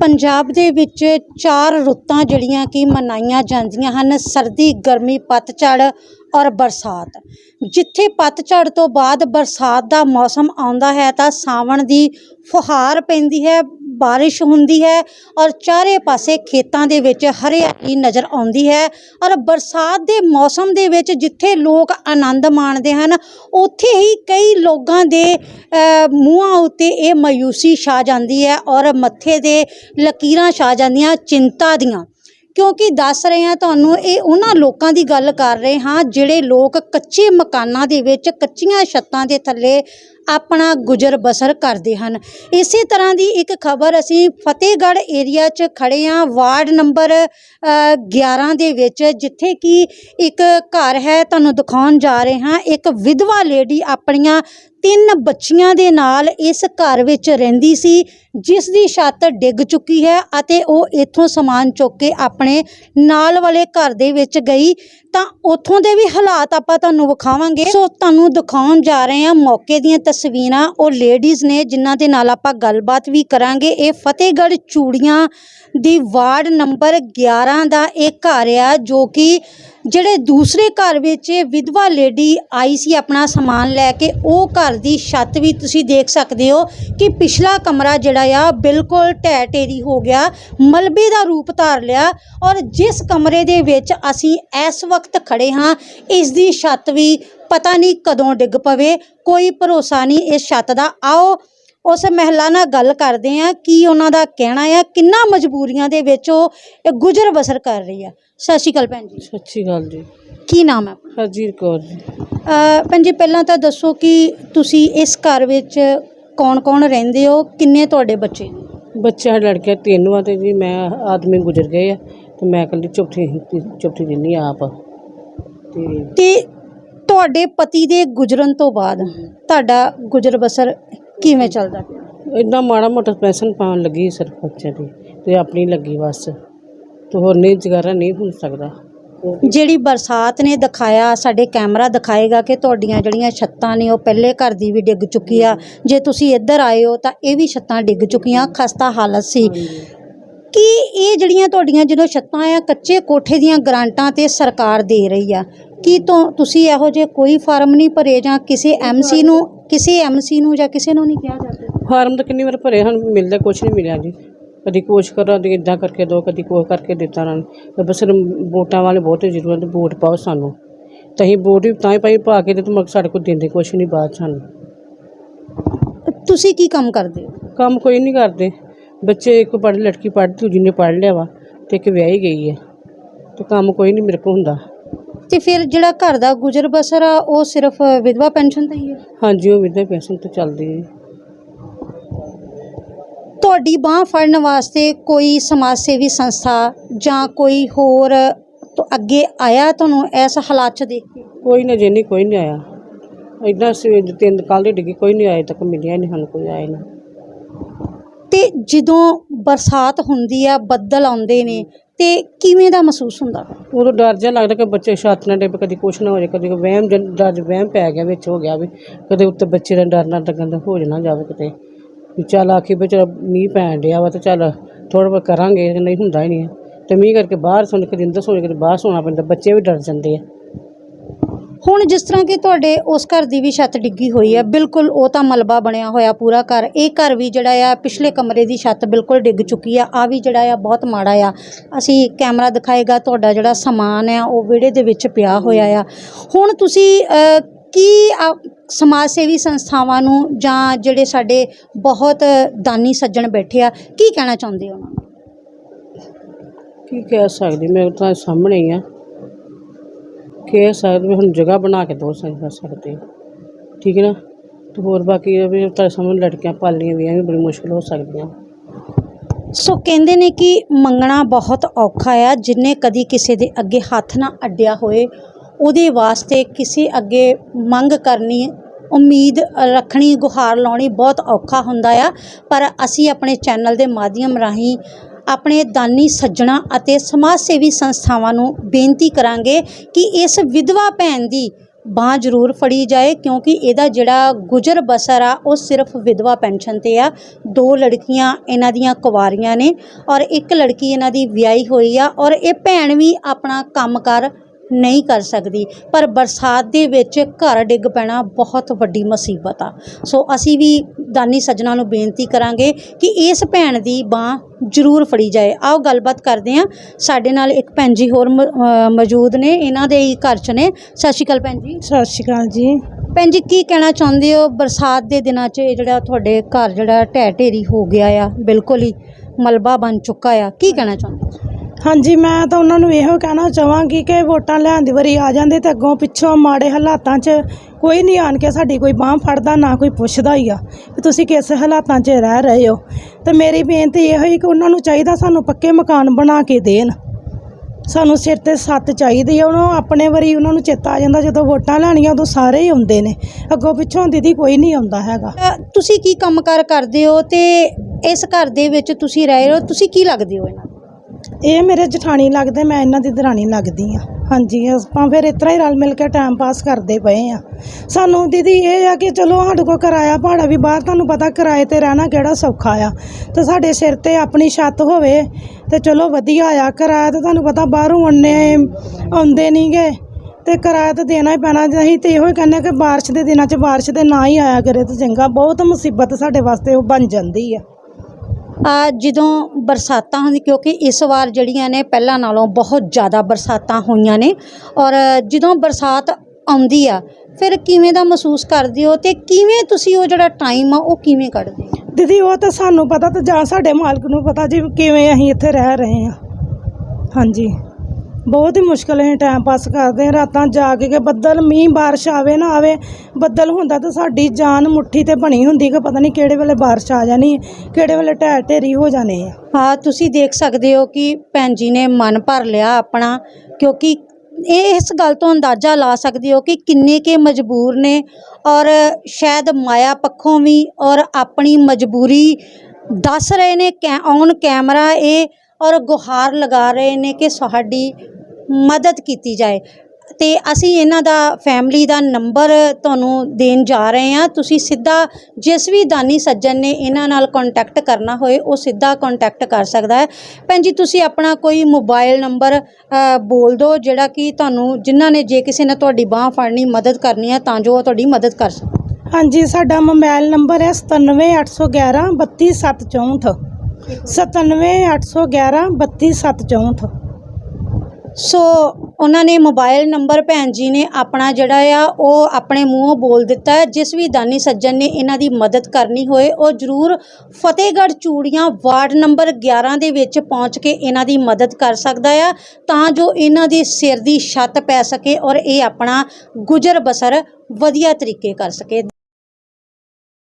ਪੰਜਾਬ ਦੇ ਵਿੱਚ ਚਾਰ ਰੁੱਤਾਂ ਜਿਹੜੀਆਂ ਕਿ ਮਨਾਈਆਂ ਜਾਂਦੀਆਂ ਹਨ, ਸਰਦੀ, ਗਰਮੀ, ਪਤਝੜ ਔਰ ਬਰਸਾਤ। ਜਿੱਥੇ ਪਤਝੜ ਤੋਂ ਬਾਅਦ ਬਰਸਾਤ ਦਾ ਮੌਸਮ ਆਉਂਦਾ ਹੈ ਤਾਂ ਸਾਵਣ ਦੀ ਫੁਹਾਰ ਪੈਂਦੀ ਹੈ ਬਾਰਿਸ਼ ਹੁੰਦੀ ਹੈ ਔਰ ਚਾਰੇ ਪਾਸੇ ਖੇਤਾਂ ਦੇ ਵਿੱਚ ਹਰਿਆਲੀ ਨਜ਼ਰ ਆਉਂਦੀ ਹੈ ਔਰ ਬਰਸਾਤ ਦੇ ਮੌਸਮ ਦੇ ਵਿੱਚ ਜਿੱਥੇ ਲੋਕ ਆਨੰਦ ਮਾਣਦੇ ਹਨ, ਉੱਥੇ ਹੀ ਕਈ ਲੋਕਾਂ ਦੇ ਮੂੰਹਾਂ ਉੱਤੇ ਇਹ ਮਾਯੂਸੀ ਛਾ ਜਾਂਦੀ ਹੈ ਔਰ ਮੱਥੇ ਦੇ ਲਕੀਰਾਂ ਛਾ ਜਾਂਦੀਆਂ ਚਿੰਤਾ ਦੀਆਂ। ਕਿਉਂਕਿ ਦੱਸ ਰਹੇ ਹਾਂ ਤੁਹਾਨੂੰ, ਇਹ ਉਹਨਾਂ ਲੋਕਾਂ ਦੀ ਗੱਲ ਕਰ ਰਹੇ ਹਾਂ ਜਿਹੜੇ ਲੋਕ ਕੱਚੇ ਮਕਾਨਾਂ ਦੇ ਵਿੱਚ ਕੱਚੀਆਂ ਛੱਤਾਂ ਦੇ ਥੱਲੇ ਆਪਣਾ ਗੁਜ਼ਰ ਬਸਰ ਕਰਦੇ ਹਨ। ਇਸੇ ਤਰ੍ਹਾਂ ਦੀ ਇੱਕ ਖਬਰ ਅਸੀਂ ਫਤਿਹਗੜ੍ਹ ਏਰੀਆ 'ਚ ਖੜੇ ਹਾਂ। ਵਾਰਡ ਨੰਬਰ ਅ, 11 ਦੇ ਵਿੱਚ ਜਿੱਥੇ ਕਿ ਇੱਕ ਘਰ ਹੈ। ਤੁਹਾਨੂੰ ਦਿਖਾਉਣ ਜਾ ਰਹੇ ਹਾਂ। ਇੱਕ ਵਿਧਵਾ ਲੇਡੀ ਆਪਣੀਆਂ ਤਿੰਨ ਬੱਚੀਆਂ ਦੇ ਨਾਲ ਇਸ ਘਰ ਵਿੱਚ ਰਹਿੰਦੀ ਸੀ ਜਿਸ ਦੀ ਛੱਤ ਡਿੱਗ ਚੁੱਕੀ ਹੈ ਅਤੇ ਉਹ ਇੱਥੋਂ ਸਮਾਨ ਚੁੱਕ ਕੇ ਆਪਣੇ ਨਾਲ ਵਾਲੇ ਘਰ ਦੇ ਵਿੱਚ ਗਈ। ਤਾਂ ਉੱਥੋਂ ਦੇ ਵੀ ਹਾਲਾਤ ਆਪਾਂ ਤੁਹਾਨੂੰ ਵਿਖਾਵਾਂਗੇ। ਸੋ ਤੁਹਾਨੂੰ ਦਿਖਾਉਣ ਜਾ ਰਹੇ ਹਾਂ ਮੌਕੇ ਦੀਆਂ ਤਸਵੀਰਾਂ ਉਹ ਲੇਡੀਜ਼ ਨੇ ਜਿਨ੍ਹਾਂ ਦੇ ਨਾਲ ਆਪਾਂ ਗੱਲਬਾਤ ਵੀ ਕਰਾਂਗੇ। ਇਹ ਫਤਿਹਗੜ੍ਹ ਚੂੜੀਆਂ ਦੀ ਵਾਰਡ ਨੰਬਰ 11 ਦਾ ਇਹ ਘਰ ਆ, ਜੋ ਕਿ ਜਿਹੜੇ ਦੂਸਰੇ ਘਰ ਵਿੱਚ ਵਿਧਵਾ ਲੇਡੀ ਆਈ ਸੀ ਆਪਣਾ ਸਮਾਨ ਲੈ ਕੇ, ਉਹ ਘਰ ਦੀ ਛੱਤ ਵੀ ਤੁਸੀਂ ਦੇਖ ਸਕਦੇ ਹੋ ਕਿ ਪਿਛਲਾ ਕਮਰਾ ਜਿਹੜਾ ਆ, ਬਿਲਕੁਲ ਢਹਿ ਢੇਰੀ ਹੋ ਗਿਆ, ਮਲਬੇ ਦਾ ਰੂਪ ਧਾਰ ਲਿਆ ਔਰ ਜਿਸ ਕਮਰੇ ਦੇ ਵਿੱਚ ਅਸੀਂ ਇਸ ਵਕਤ ਖੜੇ ਹਾਂ, ਇਸ ਦੀ ਛੱਤ ਵੀ ਪਤਾ ਨਹੀਂ ਕਦੋਂ ਡਿੱਗ ਪਵੇ ਕੋਈ ਭਰੋਸਾ ਨਹੀਂ ਇਸ ਛੱਤ ਦਾ। ਆਓ ਉਸ ਮਹਿਲਾ ਨਾਲ ਗੱਲ ਕਰਦੇ ਆ ਕੀ ਉਹਨਾਂ ਦਾ ਕਹਿਣਾ ਆ ਕਿੰਨਾ ਮਜਬੂਰੀਆਂ ਦੇ ਵਿੱਚ ਉਹ ਇਹ ਗੁਜ਼ਰ ਬਸਰ ਕਰ ਰਹੀ ਆ। ਸਤਿ ਸ਼੍ਰੀ ਅਕਾਲ ਭੈਣ ਜੀ। ਸਤਿ ਸ਼੍ਰੀ ਅਕਾਲ ਜੀ। ਕੀ ਨਾਮ ਹੈ? ਹਰਜੀਤ ਕੌਰ ਜੀ। ਅਹ ਭੈਣ ਜੀ ਪਹਿਲਾਂ ਤਾਂ ਦੱਸੋ ਕਿ ਤੁਸੀਂ ਇਸ ਘਰ ਵਿੱਚ ਕੌਣ-ਕੌਣ ਰਹਿੰਦੇ ਹੋ ਕਿੰਨੇ ਤੁਹਾਡੇ ਬੱਚੇ ਨੇ? ਬੱਚੇ ਸਾਡੇ ਲੜਕੇ ਤਿੰਨ ਵਾ ਤੇ ਜੀ ਮੈਂ ਆਦਮੀ ਗੁਜ਼ਰ ਗਏ ਆ ਤੇ ਮੈਂ ਇਕੱਲੀ ਚੌਥੀ ਚੌਥੀ ਦਿੰਨੀ ਆਪ। ਤੇ ਤੇ ਤੁਹਾਡੇ ਪਤੀ ਦੇ ਗੁਜ਼ਰਨ ਤੋਂ ਬਾਅਦ ਤੁਹਾਡਾ ਗੁਜ਼ਰ ਬਸਰ ਕਿਵੇਂ ਚੱਲਦਾ ਪਿਆ? ਇਦਾਂ ਮਾੜਾ ਮੋਟਾ ਪੈਸਨ ਪਾਉਣ ਲੱਗੀ ਸਿਰਫ ਬੱਚੇ ਦੀ ਤੇ ਆਪਣੀ ਲੱਗੀ ਬਸ। ਤੇ ਹੋਰ ਨਹੀਂ ਜਗਾਰਾ ਨਹੀਂ ਹੋ ਸਕਦਾ। ਜਿਹੜੀ ਬਰਸਾਤ ਨੇ ਦਿਖਾਇਆ ਸਾਡੇ ਕੈਮਰਾ ਦਿਖਾਏਗਾ ਕਿ ਤੁਹਾਡੀਆਂ ਜਿਹੜੀਆਂ ਛੱਤਾਂ ਨੇ ਉਹ ਪਹਿਲੇ ਘਰ ਦੀ ਵੀ ਡਿੱਗ ਚੁੱਕੀ ਆ। ਜੇ ਤੁਸੀਂ ਇੱਧਰ ਆਏ ਹੋ ਤਾਂ ਇਹ ਵੀ ਛੱਤਾਂ ਡਿੱਗ ਚੁੱਕੀਆਂ ਖਸਤਾ ਹਾਲਤ ਸੀ। ਕੀ ਇਹ ਜਿਹੜੀਆਂ ਤੁਹਾਡੀਆਂ ਜਦੋਂ ਛੱਤਾਂ ਆ ਕੱਚੇ ਕੋਠੇ ਦੀਆਂ ਗਰਾਂਟਾਂ ਤੇ ਸਰਕਾਰ ਦੇ ਰਹੀ ਆ ਕੀ ਤੋਂ ਤੁਸੀਂ ਇਹੋ ਜਿਹੇ ਕੋਈ ਫਾਰਮ ਨਹੀਂ ਭਰੇ ਜਾਂ ਕਿਸੇ ਐਮਸੀ ਨੂੰ ਕਿਸੇ ਐਮਸੀ ਨੂੰ ਜਾਂ ਕਿਸੇ ਨੂੰ ਨਹੀਂ ਕਿਹਾ ਜਾਂਦਾ? ਫਾਰਮ ਤਾਂ ਕਿੰਨੀ ਵਾਰ ਭਰੇ ਹਨ ਮਿਲਦਾ ਕੁਛ ਨਹੀਂ ਮਿਲਿਆ ਜੀ। ਕਦੀ ਕੁਛ ਕਰਾਂ ਦੀ ਇਦਾਂ ਕਰਕੇ ਦੋ ਕਦੀ ਕੁਛ ਕਰਕੇ ਦਿੱਤਾ ਤੇ ਬਸ ਵੋਟਾਂ ਵਾਲੇ ਬਹੁਤ ਜ਼ਰੂਰਤ ਵੋਟ ਪਾਓ ਸਾਨੂੰ। ਤਾਂ ਅਸੀਂ ਵੋਟ ਵੀ ਤਾਂ ਹੀ ਪਾਈ ਪਾ ਕੇ ਤੇ ਤੁਮ ਸਾਡੇ ਕੋਲ ਦਿੰਦੇ ਕੁਛ ਨਹੀਂ ਬਾਅਦ 'ਚ ਸਾਨੂੰ। ਤੁਸੀਂ ਕੀ ਕੰਮ ਕਰਦੇ ਹੋ? ਕੰਮ ਕੋਈ ਨਹੀਂ ਕਰਦੇ। ਬੱਚੇ ਇੱਕ ਪੜ੍ਹ ਲੜਕੀ ਪੜ੍ਹ ਦੂਜੀ ਨੇ ਪੜ੍ਹ ਲਿਆ ਵਾ ਤੇ ਇੱਕ ਵਿਆਹੀ ਗਈ ਹੈ। ਤੇ ਕੰਮ ਕੋਈ ਨਹੀਂ ਮੇਰੇ ਕੋਲ ਹੁੰਦਾ। ਤੇ ਫਿਰ ਜਿਹੜਾ ਘਰ ਦਾ ਗੁਜ਼ਰ ਬਸਰ ਆ ਉਹ ਸਿਰਫ ਵਿਧਵਾ ਪੈਨਸ਼ਨ ਤੇ ਹੀ ਹੈ? ਹਾਂਜੀ ਉਹ ਵਿਧਵਾ ਪੈਨਸ਼ਨ ਤੇ ਚੱਲਦੀ ਹੈ ਤੁਹਾਡੀ ਬਾਹ ਫੜਨ ਵਾਸਤੇ ਕੋਈ ਸਮਾਜ ਸੇਵੀ ਸੰਸਥਾ ਜਾਂ ਕੋਈ ਹੋਰ ਤੋਂ ਅੱਗੇ ਆਇਆ ਤੁਹਾਨੂੰ ਇਸ ਹਾਲਾਤ 'ਚ ਦੇਖ ਕੇ? ਕੋਈ ਨਾ ਜੇ ਨਹੀਂ ਕੋਈ ਨਹੀਂ ਆਇਆ। ਇਦਾਂ ਸਵੇਰ ਤਿੰਨ ਕੱਲ੍ਹ ਦੀ ਡਿੱਗੀ ਕੋਈ ਨਹੀਂ ਆਇਆ ਤੱਕ ਮਿਲਿਆ ਨਹੀਂ ਸਾਨੂੰ ਕੋਈ ਆਇਆ ਨਹੀਂ। ਤੇ ਜਦੋਂ ਬਰਸਾਤ ਹੁੰਦੀ ਆ ਬੱਦਲ ਆਉਂਦੇ ਨੇ ਤੇ ਕਿਵੇਂ ਦਾ ਮਹਿਸੂਸ ਹੁੰਦਾ? ਉਦੋਂ ਡਰ ਜਿਹਾ ਲੱਗਦਾ ਕਿ ਬੱਚੇ ਛੱਤ ਨਾਲ ਡਿੱਪ ਕਦੀ ਕੁਛ ਨਾ ਹੋ ਜਾਏ, ਕਦੀ ਕੋਈ ਵਹਿਮ ਜਿਹਾ- ਡਰ ਵਹਿਮ ਪੈ ਗਿਆ ਵਿੱਚ, ਹੋ ਗਿਆ ਵੀ ਕਦੇ ਉੱਤੇ ਬੱਚੇ ਦਾ ਡਰ ਨਾ ਲੱਗਣ ਦਾ, ਹੋ ਜਾਣਾ ਜਾਵੇ ਕਿਤੇ। ਵੀ ਚੱਲ ਆਖੀ ਵੀ ਚਲ ਮੀਂਹ ਪੈਣ ਡਿਆ ਵਾ ਤੇ ਚੱਲ ਥੋੜ੍ਹਾ ਬਹੁਤ ਕਰਾਂਗੇ, ਨਹੀਂ ਹੁੰਦਾ ਹੀ ਨਹੀਂ। ਤੇ ਮੀਂਹ ਕਰਕੇ ਬਾਹਰ ਸੌਣ ਕਦੀ ਅੰਦਰ ਸੌਣ ਕਦੀ ਬਾਹਰ ਸੌਣਾ ਪੈਂਦਾ, ਬੱਚੇ ਵੀ ਡਰ ਜਾਂਦੇ ਆ। ਹੁਣ ਜਿਸ ਤਰ੍ਹਾਂ ਕਿ ਤੁਹਾਡੇ ਉਸ ਘਰ ਦੀ ਵੀ ਛੱਤ ਡਿੱਗੀ ਹੋਈ ਹੈ, ਬਿਲਕੁਲ ਉਹ ਤਾਂ ਮਲਬਾ ਬਣਿਆ ਹੋਇਆ ਪੂਰਾ ਘਰ। ਇਹ ਘਰ ਵੀ ਜਿਹੜਾ ਆ, ਪਿਛਲੇ ਕਮਰੇ ਦੀ ਛੱਤ ਬਿਲਕੁਲ ਡਿੱਗ ਚੁੱਕੀ ਆ। ਆ ਵੀ ਜਿਹੜਾ ਆ, ਬਹੁਤ ਮਾੜਾ ਆ। ਅਸੀਂ ਕੈਮਰਾ ਦਿਖਾਏਗਾ, ਤੁਹਾਡਾ ਜਿਹੜਾ ਸਮਾਨ ਆ, ਉਹ ਵਿਹੜੇ ਦੇ ਵਿੱਚ ਪਿਆ ਹੋਇਆ ਆ। ਹੁਣ ਤੁਸੀਂ ਕੀ ਆ- ਸਮਾਜ ਸੇਵੀ ਸੰਸਥਾਵਾਂ ਨੂੰ ਜਾਂ ਜਿਹੜੇ ਸਾਡੇ ਬਹੁਤ ਦਾਨੀ ਸੱਜਣ ਬੈਠੇ ਆ, ਕੀ ਕਹਿਣਾ ਚਾਹੁੰਦੇ ਉਹਨਾਂ ਨੂੰ? ਕੀ ਕਹਿ ਸਕਦੇ? ਮੈਂ ਤਾਂ ਸਾਹਮਣੇ ਹੀ ਆ। ਕਹਿ ਸਕਦੇ ਵੀ ਹੁਣ ਜਗ੍ਹਾ ਬਣਾ ਕੇ ਦੋ ਸਕ- ਸਕਦੇ ਠੀਕ ਹੈ ਨਾ? ਅਤੇ ਹੋਰ ਬਾਕੀ ਇਹ ਵੀ ਤੁਹਾਡੇ ਸਾਹਮਣੇ ਲੜਕੀਆਂ ਪਾਲੀਆਂ ਵੀ ਵੀ ਬੜੀ ਮੁਸ਼ਕਿਲ ਹੋ ਸਕਦੀਆਂ। ਸੋ ਕਹਿੰਦੇ ਨੇ ਕਿ ਮੰਗਣਾ ਬਹੁਤ ਔਖਾ ਆ, ਜਿਨੇ ਕਦੀ ਕਿਸੇ ਦੇ ਅੱਗੇ ਹੱਥ ਨਾ ਅੱਡਿਆ ਹੋਏ, ਉਹਦੇ ਵਾਸਤੇ ਕਿਸੇ ਅੱਗੇ ਮੰਗ ਕਰਨੀ, ਉਮੀਦ ਰੱਖਣੀ, ਗੁਹਾਰ ਲਾਉਣੀ ਬਹੁਤ ਔਖਾ ਹੁੰਦਾ ਆ। ਪਰ ਅਸੀਂ ਆਪਣੇ ਚੈਨਲ ਦੇ ਮਾਧਿਅਮ ਰਾਹੀਂ ਆਪਣੇ ਦਾਨੀ ਸੱਜਣਾ ਅਤੇ ਸਮਾਜ ਸੇਵੀ ਸੰਸਥਾਵਾਂ ਨੂੰ ਬੇਨਤੀ ਕਰਾਂਗੇ ਕਿ ਇਸ ਵਿਧਵਾ ਭੈਣ ਦੀ ਬਾਂਹ ਜ਼ਰੂਰ ਫੜੀ ਜਾਏ, ਕਿਉਂਕਿ ਇਹਦਾ ਜਿਹੜਾ ਗੁਜ਼ਰ ਬਸਰ ਆ, ਉਹ ਸਿਰਫ ਵਿਧਵਾ ਪੈਨਸ਼ਨ ਤੇ ਆ। ਦੋ ਲੜਕੀਆਂ ਇਹਨਾਂ ਦੀਆਂ ਕੁਵਾਰੀਆਂ ਨੇ ਔਰ ਇੱਕ ਲੜਕੀ ਇਹਨਾਂ ਦੀ ਵਿਆਹੀ ਹੋਈ ਆ ਔਰ ਇਹ ਭੈਣ ਵੀ ਆਪਣਾ ਕੰਮਕਾਰ ਨਹੀਂ ਕਰ ਸਕਦੀ। ਪਰ ਬਰਸਾਤ ਦੇ ਵਿੱਚ ਘਰ ਡਿੱਗ ਪੈਣਾ ਬਹੁਤ ਵੱਡੀ ਮੁਸੀਬਤ ਆ। ਸੋ ਅਸੀਂ ਵੀ ਦਾਨੀ ਸੱਜਣਾ ਨੂੰ ਬੇਨਤੀ ਕਰਾਂਗੇ ਕਿ ਇਸ ਭੈਣ ਦੀ ਬਾਹ ਜ਼ਰੂਰ ਫੜੀ ਜਾਏ। ਆਓ ਗੱਲਬਾਤ ਕਰਦੇ ਹਾਂ। ਸਾਡੇ ਨਾਲ ਇੱਕ ਭੈਣ ਜੀ ਹੋਰ ਮੌਜੂਦ ਨੇ। ਇਹਨਾਂ ਦੇ ਹੀ ਘਰ 'ਚ ਨੇ। ਸਤਿ ਸ਼੍ਰੀ ਅਕਾਲ ਭੈਣ ਜੀ। ਸਤਿ ਸ਼੍ਰੀ ਅਕਾਲ ਜੀ। ਭੈਣ ਜੀ ਕੀ ਕਹਿਣਾ ਚਾਹੁੰਦੇ ਹੋ? ਬਰਸਾਤ ਦੇ ਦਿਨਾਂ 'ਚ ਇਹ ਜਿਹੜਾ ਤੁਹਾਡੇ ਘਰ ਜਿਹੜਾ ਢਹਿ ਢੇਰੀ ਹੋ ਗਿਆ ਆ ਬਿਲਕੁਲ ਹੀ ਮਲਬਾ ਬਣ ਚੁੱਕਾ ਆ। ਕੀ ਕਹਿਣਾ ਚਾਹੁੰਦੇ ਹੋ? ਹਾਂਜੀ ਮੈਂ ਤਾਂ ਉਹਨਾਂ ਨੂੰ ਇਹੋ ਕਹਿਣਾ ਚਾਹਾਂਗੀ ਕਿ ਵੋਟਾਂ ਲੈਣ ਦੀ ਵਾਰੀ ਆ ਜਾਂਦੇ ਤੇ ਅੱਗੋਂ ਪਿੱਛੋਂ ਮਾੜੇ ਹਾਲਾਤਾਂ 'ਚ ਕੋਈ ਨਹੀਂ ਆਣ ਕੇ ਸਾਡੀ ਕੋਈ ਬਾਹ ਫੜਦਾ ਨਾ ਕੋਈ ਪੁੱਛਦਾ ਹੀ ਆ ਕਿ ਤੁਸੀਂ ਕਿਸ ਹਾਲਾਤਾਂ 'ਚ ਰਹਿ ਰਹੇ ਹੋ। ਤੇ ਮੇਰੀ ਬੇਨਤੀ ਇਹੋ ਹੀ ਕਿ ਉਹਨਾਂ ਨੂੰ ਚਾਹੀਦਾ ਸਾਨੂੰ ਪੱਕੇ ਮਕਾਨ ਬਣਾ ਕੇ ਦੇਣ। ਸਾਨੂੰ ਸਿਰ ਤੇ ਸੱਤ ਚਾਹੀਦੀ ਆ ਉਹਨੂੰ ਆਪਣੇ ਵਾਰੀ ਉਹਨਾਂ ਨੂੰ ਚੇਤਾ ਆ ਜਾਂਦਾ ਜਦੋਂ ਵੋਟਾਂ ਲੈਣੀਆਂ ਉਦੋਂ ਸਾਰੇ ਹੀ ਆਉਂਦੇ ਨੇ। ਅੱਗੋਂ ਪਿੱਛੋਂ ਦੀਦੀ ਕੋਈ ਨਹੀਂ ਆਉਂਦਾ ਹੈਗਾ। ਅ, ਤੁਸੀਂ ਕੀ ਕੰਮਕਾਰ ਕਰਦੇ ਹੋ ਤੇ ਇਸ ਘਰ ਦੇ ਵਿੱਚ ਤੁਸੀਂ ਰਹਿ ਰਹੇ ਹੋ ਤੁਸੀਂ ਕੀ ਲੱਗਦੇ ਹੋ ਇਹਨਾਂ ਨੂੰ? ਇਹ ਮੇਰੇ ਜਠਾਣੀ ਲੱਗਦੇ, ਮੈਂ ਇਹਨਾਂ ਦੀ ਦਰਾਣੀ ਲੱਗਦੀ ਆ ਹਾਂਜੀ, ਆਪਾਂ ਫਿਰ ਇਸ ਤਰ੍ਹਾਂ ਹੀ ਰਲ ਮਿਲ ਕੇ ਟਾਈਮ ਪਾਸ ਕਰਦੇ ਪਏ ਆ ਸਾਨੂੰ ਦੀਦੀ ਇਹ ਆ ਕਿ ਚਲੋ ਸਾਡੇ ਕੋਲ ਕਿਰਾਇਆ ਭਾੜਾ ਵੀ ਬਾਹਰ ਤੁਹਾਨੂੰ ਪਤਾ ਕਿਰਾਏ ਤੇ ਰਹਿਣਾ ਕਿਹੜਾ ਸੌਖਾ ਆ। ਤੇ ਸਾਡੇ ਸਿਰ ਤੇ ਆਪਣੀ ਛੱਤ ਹੋਵੇ ਤੇ ਚਲੋ ਵਧੀਆ ਆ, ਕਿਰਾਇਆ ਤੇ ਤੁਹਾਨੂੰ ਪਤਾ ਬਾਹਰੋਂ ਆਉਂਦੇ ਆਉਂਦੇ ਨਹੀਂਗੇ ਤੇ ਕਿਰਾਇਆ ਤਾਂ ਦੇਣਾ ਹੀ ਪੈਣਾ ਅਸੀਂ ਤੇ ਇਹੋ ਹੀ ਕਹਿੰਦੇ ਕਿ ਬਾਰਿਸ਼ ਦੇ ਦਿਨਾਂ 'ਚ ਬਾਰਿਸ਼ ਦੇ ਨਾ ਹੀ ਆਇਆ ਕਰੇ ਤੇ ਚੰਗਾ, ਬਹੁਤ ਮੁਸੀਬਤ ਸਾਡੇ ਵਾਸਤੇ ਉਹ ਬਣ ਜਾਂਦੀ ਆ। ਜਦੋਂ ਬਰਸਾਤਾਂ ਹੁੰਦੀ ਕਿਉਂਕਿ ਇਸ ਵਾਰ ਜਿਹੜੀਆਂ ਨੇ ਪਹਿਲਾਂ ਨਾਲੋਂ ਬਹੁਤ ਜ਼ਿਆਦਾ ਬਰਸਾਤਾਂ ਹੋਈਆਂ ਨੇ ਔਰ ਜਦੋਂ ਬਰਸਾਤ ਆਉਂਦੀ ਆ, ਫਿਰ ਕਿਵੇਂ ਦਾ ਮਹਿਸੂਸ ਕਰਦੇ ਹੋ ਤੇ ਕਿਵੇਂ ਤੁਸੀਂ ਉਹ ਜਿਹੜਾ ਟਾਈਮ ਆ, ਉਹ ਕਿਵੇਂ ਕੱਢਦੇ ਹੋ? ਦੀਦੀ, ਉਹ ਤਾਂ ਸਾਨੂੰ ਪਤਾ ਤੇ ਜਾਂ ਸਾਡੇ ਮਾਲਕ ਨੂੰ ਪਤਾ ਜੀ ਕਿਵੇਂ ਅਸੀਂ ਇੱਥੇ ਰਹਿ ਰਹੇ ਹਾਂ। ਹਾਂਜੀ। ਬਹੁਤ ਹੀ ਮੁਸ਼ਕਲ ਹੈ ਟਾਈਮ ਪਾਸ ਕਰਦੇ ਹਾਂ। ਰਾਤਾਂ ਜਾਗ ਕੇ ਬੱਦਲ ਮੀਂਹ ਬਾਰਿਸ਼ ਆਵੇ ਨਾ ਆਵੇ ਬੱਦਲ ਹੁੰਦਾ ਤਾਂ ਸਾਡੀ ਜਾਨ ਮੁੱਠੀ ਤੇ ਬਣੀ ਹੁੰਦੀ ਕਿ ਪਤਾ ਨਹੀਂ ਕਿਹੜੇ ਵੇਲੇ ਬਾਰਿਸ਼ ਆ ਜਾਣੀ ਹੈ, ਕਿਹੜੇ ਵੇਲੇ ਢਹਿ ਢੇਰੀ ਹੋ ਜਾਣੇ ਆ। ਹਾਂ ਤੁਸੀਂ ਦੇਖ ਸਕਦੇ ਹੋ ਕਿ ਭੈਣ ਜੀ ਨੇ ਮਨ ਭਰ ਲਿਆ ਆਪਣਾ ਕਿਉਂਕਿ ਇਹ ਇਸ ਗੱਲ ਤੋਂ ਅੰਦਾਜ਼ਾ ਲਾ ਸਕਦੇ ਹੋ ਕਿ ਕਿੰਨੇ ਕੇ ਮਜਬੂਰ ਨੇ ਔਰ ਸ਼ਾਇਦ ਮਾਇਆ ਪੱਖੋਂ ਵੀ ਔਰ ਆਪਣੀ ਮਜਬੂਰੀ ਦੱਸ ਰਹੇ ਨੇ ਕੈ ਔਨ ਕੈਮਰਾ ਇਹ ਔਰ ਗੁਹਾਰ ਲਗਾ ਰਹੇ ਨੇ ਕਿ ਸਾਡੀ ਮਦਦ ਕੀਤੀ ਜਾਏ। ਤੇ ਅਸੀਂ ਇਹਨਾਂ ਦਾ ਫੈਮਿਲੀ ਦਾ ਨੰਬਰ ਤੁਹਾਨੂੰ ਦੇਣ ਜਾ ਰਹੇ ਹਾਂ। ਤੁਸੀਂ ਸਿੱਧਾ ਜਿਸ ਵੀ ਦਾਨੀ ਸੱਜਣ ਨੇ ਇਹਨਾਂ ਨਾਲ ਕੰਟੈਕਟ ਕਰਨਾ ਹੋਏ, ਉਹ ਸਿੱਧਾ ਕੰਟੈਕਟ ਕਰ ਸਕਦਾ ਹੈ। ਭੈਣ ਜੀ, ਤੁਸੀਂ ਆਪਣਾ ਕੋਈ ਮੋਬਾਈਲ ਨੰਬਰ ਬੋਲ ਦਿਓ, ਜਿਹੜਾ ਕਿ ਤੁਹਾਨੂੰ, ਜਿਨ੍ਹਾਂ ਨੇ ਜੇ ਕਿਸੇ ਨੇ ਤੁਹਾਡੀ ਬਾਹ ਫੜਨੀ ਮਦਦ ਕਰਨੀ ਹੈ, ਤਾਂ ਜੋ ਉਹ ਤੁਹਾਡੀ ਮਦਦ ਕਰ ਸਕਣ। ਹਾਂਜੀ, ਸਾਡਾ ਮੋਬਾਈਲ ਨੰਬਰ ਹੈ 97811 32764 97811 32764 ਸੋ ਉਹਨਾਂ ਨੇ ਮੋਬਾਈਲ ਨੰਬਰ ਭੈਣ ਜੀ ਨੇ ਆਪਣਾ ਜਿਹੜਾ ਆ, ਉਹ ਆਪਣੇ ਮੂੰਹੋਂ ਬੋਲ ਦਿੱਤਾ ਹੈ। ਜਿਸ ਵੀ ਦਾਨੀ ਸੱਜਣ ਨੇ ਇਹਨਾਂ ਦੀ ਮਦਦ ਕਰਨੀ ਹੋਏ, ਉਹ ਜ਼ਰੂਰ ਫਤਿਹਗੜ੍ਹ ਚੂੜੀਆਂ ਵਾਰਡ ਨੰਬਰ 11 ਦੇ ਵਿੱਚ ਪਹੁੰਚ ਕੇ ਇਹਨਾਂ ਦੀ ਮਦਦ ਕਰ ਸਕਦਾ ਆ, ਤਾਂ ਜੋ ਇਹਨਾਂ ਦੇ ਸਿਰ ਦੀ ਛੱਤ ਪੈ ਸਕੇ ਔਰ ਇਹ ਆਪਣਾ ਗੁਜ਼ਰ ਬਸਰ ਵਧੀਆ ਤਰੀਕੇ ਕਰ ਸਕੇ।